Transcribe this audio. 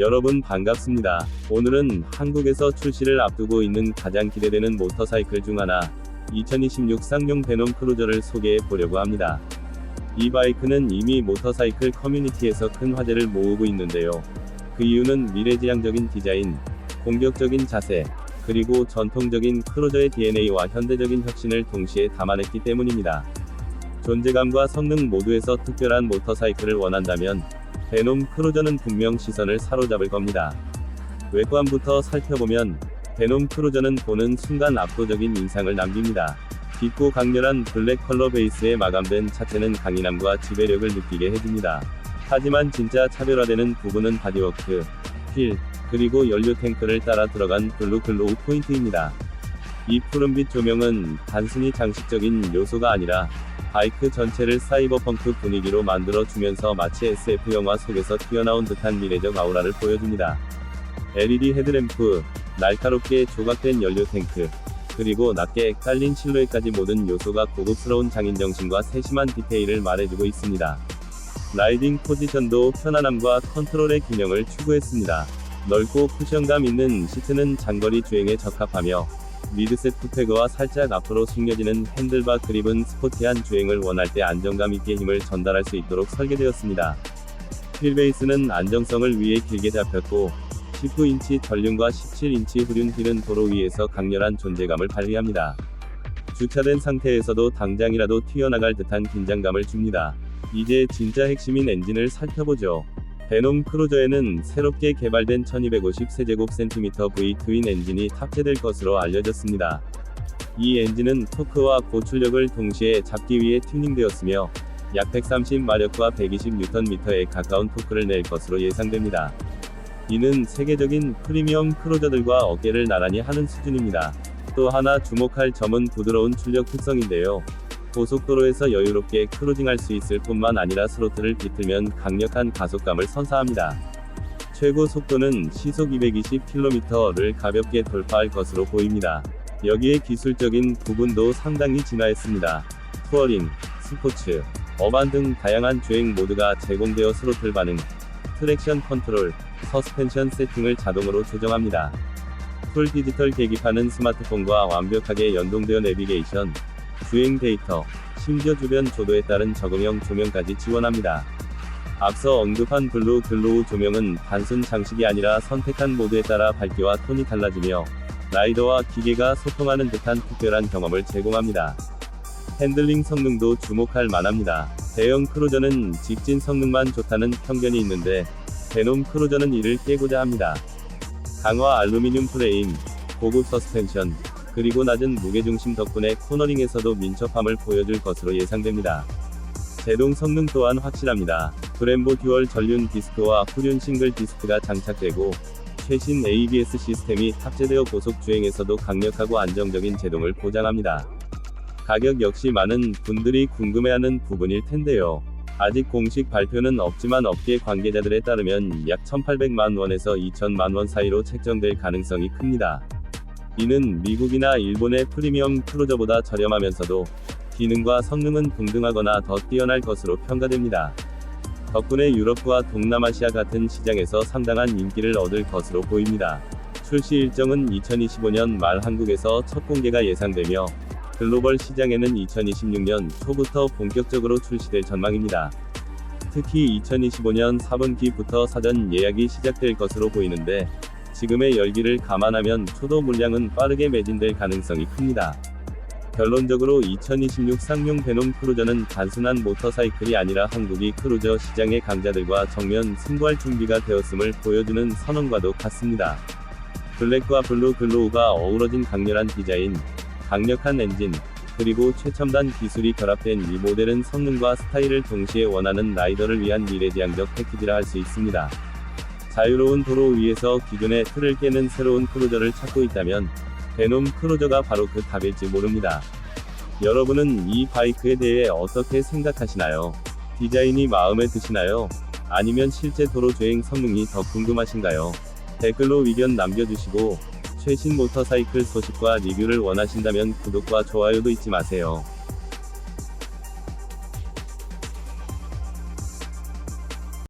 여러분 반갑습니다. 오늘은 한국에서 출시를 앞두고 있는 가장 기대되는 모터사이클 중 하나, 2026 쌍용 베놈 크루저를 소개해 보려고 합니다. 이 바이크는 이미 모터사이클 커뮤니티에서 큰 화제를 모으고 있는데요. 그 이유는 미래지향적인 디자인, 공격적인 자세, 그리고 전통적인 크루저의 DNA와 현대적인 혁신을 동시에 담아냈기 때문입니다. 존재감과 성능 모두에서 특별한 모터사이클을 원한다면 베놈 크루저는 분명 시선을 사로잡을 겁니다. 외관부터 살펴보면 베놈 크루저는 보는 순간 압도적인 인상을 남깁니다. 깊고 강렬한 블랙 컬러 베이스에 마감된 차체는 강인함과 지배력을 느끼게 해줍니다. 하지만 진짜 차별화되는 부분은 바디워크, 휠, 그리고 연료 탱크를 따라 들어간 블루 글로우 포인트입니다. 이 푸른빛 조명은 단순히 장식적인 요소가 아니라 바이크 전체를 사이버펑크 분위기로 만들어 주면서 마치 SF 영화 속에서 튀어나온 듯한 미래적 아우라를 보여줍니다. LED 헤드램프, 날카롭게 조각된 연료 탱크, 그리고 낮게 깔린 실루엣까지 모든 요소가 고급스러운 장인정신과 세심한 디테일을 말해주고 있습니다. 라이딩 포지션도 편안함과 컨트롤의 균형을 추구했습니다. 넓고 쿠션감 있는 시트는 장거리 주행에 적합하며 미드셋 푸페거와 살짝 앞으로 숙여지는 핸들바 그립은 스포티한 주행을 원할 때 안정감 있게 힘을 전달할 수 있도록 설계되었습니다. 휠베이스는 안정성을 위해 길게 잡혔고 19인치 전륜과 17인치 후륜 휠은 도로 위에서 강렬한 존재감을 발휘합니다. 주차된 상태에서도 당장이라도 튀어나갈 듯한 긴장감을 줍니다. 이제 진짜 핵심인 엔진을 살펴보죠. 베놈 크루저에는 새롭게 개발된 1250세제곱센티미터 V 트윈 엔진이 탑재될 것으로 알려졌습니다. 이 엔진은 토크와 고출력을 동시에 잡기 위해 튜닝되었으며 약 130마력과 120Nm에 가까운 토크를 낼 것으로 예상됩니다. 이는 세계적인 프리미엄 크루저들과 어깨를 나란히 하는 수준입니다. 또 하나 주목할 점은 부드러운 출력 특성인데요. 고속도로에서 여유롭게 크루징할 수 있을 뿐만 아니라 스로틀을 비틀면 강력한 가속감을 선사합니다. 최고 속도는 시속 220km를 가볍게 돌파할 것으로 보입니다. 여기에 기술적인 부분도 상당히 진화했습니다. 투어링, 스포츠, 어반 등 다양한 주행 모드가 제공되어 스로틀 반응, 트랙션 컨트롤, 서스펜션 세팅을 자동으로 조정합니다. 풀 디지털 계기판은 스마트폰과 완벽하게 연동되어 내비게이션, 주행 데이터, 심지어 주변 조도에 따른 적응형 조명까지 지원합니다. 앞서 언급한 블루 글로우 조명은 단순 장식이 아니라 선택한 모드에 따라 밝기와 톤이 달라지며 라이더와 기계가 소통하는 듯한 특별한 경험을 제공합니다. 핸들링 성능도 주목할 만합니다. 대형 크루저는 직진 성능만 좋다는 편견이 있는데 베놈 크루저는 이를 깨고자 합니다. 강화 알루미늄 프레임, 고급 서스펜션, 그리고 낮은 무게중심 덕분에 코너링에서도 민첩함을 보여줄 것으로 예상됩니다. 제동 성능 또한 확실합니다. 브렘보 듀얼 전륜 디스크와 후륜 싱글 디스크가 장착되고 최신 ABS 시스템이 탑재되어 고속 주행에서도 강력하고 안정적인 제동을 보장합니다. 가격 역시 많은 분들이 궁금해하는 부분일 텐데요. 아직 공식 발표는 없지만 업계 관계자들에 따르면 약 1,800만 원에서 2천만 원 사이로 책정될 가능성이 큽니다. 이는 미국이나 일본의 프리미엄 크루저보다 저렴하면서도 기능과 성능은 동등하거나 더 뛰어날 것으로 평가됩니다. 덕분에 유럽과 동남아시아 같은 시장에서 상당한 인기를 얻을 것으로 보입니다. 출시 일정은 2025년 말 한국에서 첫 공개가 예상되며 글로벌 시장에는 2026년 초부터 본격적으로 출시될 전망입니다. 특히 2025년 4분기부터 사전 예약이 시작될 것으로 보이는데 지금의 열기를 감안하면 초도 물량은 빠르게 매진될 가능성이 큽니다. 결론적으로 2026 쌍용 베놈 크루저는 단순한 모터사이클이 아니라 한국이 크루저 시장의 강자들과 정면 승부할 준비가 되었음을 보여주는 선언과도 같습니다. 블랙과 블루 글로우가 어우러진 강렬한 디자인, 강력한 엔진, 그리고 최첨단 기술이 결합된 이 모델은 성능과 스타일을 동시에 원하는 라이더를 위한 미래지향적 패키지라 할 수 있습니다. 자유로운 도로 위에서 기존의 틀을 깨는 새로운 크루저를 찾고 있다면 베놈 크루저가 바로 그 답일지 모릅니다. 여러분은 이 바이크에 대해 어떻게 생각하시나요? 디자인이 마음에 드시나요? 아니면 실제 도로 주행 성능이 더 궁금하신가요? 댓글로 의견 남겨주시고 최신 모터사이클 소식과 리뷰를 원하신다면 구독과 좋아요도 잊지 마세요.